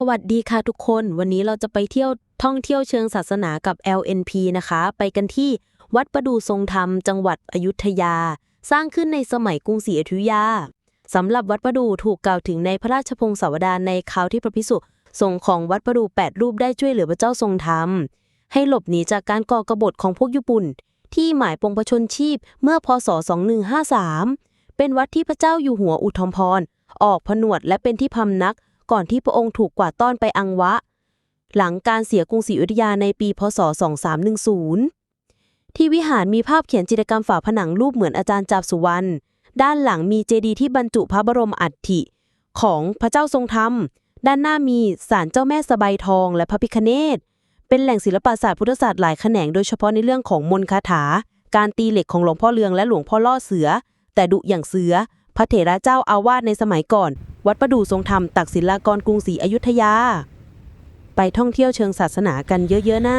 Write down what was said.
สวัสดีค่ะทุกคน วันนี้เราจะไปเที่ยวท่องเที่ยวเชิงศาสนากับ LNP นะคะ ไปกันที่วัดประดูทรงธรรม จังหวัดอยุธยา สร้างขึ้นในสมัยกรุงศรีอยุธยาสำหรับวัดประดูถูกกล่าวถึงในพระราชพงศาวดารในคราวที่พระพิสุสงฆ์ของวัดประดูแปดรูปได้ช่วยเหลือพระเจ้าทรงธรรม ให้หลบหนีจากการก่อกบฏของพวกญี่ปุ่น ที่หมายปงประชนชีพเมื่อพศ2153 เป็นวัดที่พระเจ้าอยู่หัวอุทมพรออกผนวดและเป็นที่พำนัก ก่อนที่พระองค์ถูกกวาดต้อนไปอังวะ หลังการเสียกรุงศรีอยุธยาในปีพศ 2310 ที่วิหารมีภาพเขียนจิตรกรรมฝาผนังรูปเหมือนอาจารย์จาบสุวรรณ ด้านหลังมีเจดีย์ที่บรรจุพระบรมอัฐิของพระเจ้าทรงธรรม ด้านหน้ามีศาลเจ้าแม่สบายทองและพระพิคเนศเป็นแหล่งศิลปศาสตร์พุทธศาสตร์หลายแขนงโดยเฉพาะในเรื่องของมนต์คาถา การตีเหล็กของหลวงพ่อเลืองและหลวงพ่อล่อเสือ แต่ดุอย่างเสือ พระเถระเจ้าอาวาสในสมัยก่อน วัดประดูทรงธรรมตักศิลากรกรุงศรีอยุธยา ไปท่องเที่ยวเชิงศาสนากันเยอะๆนะ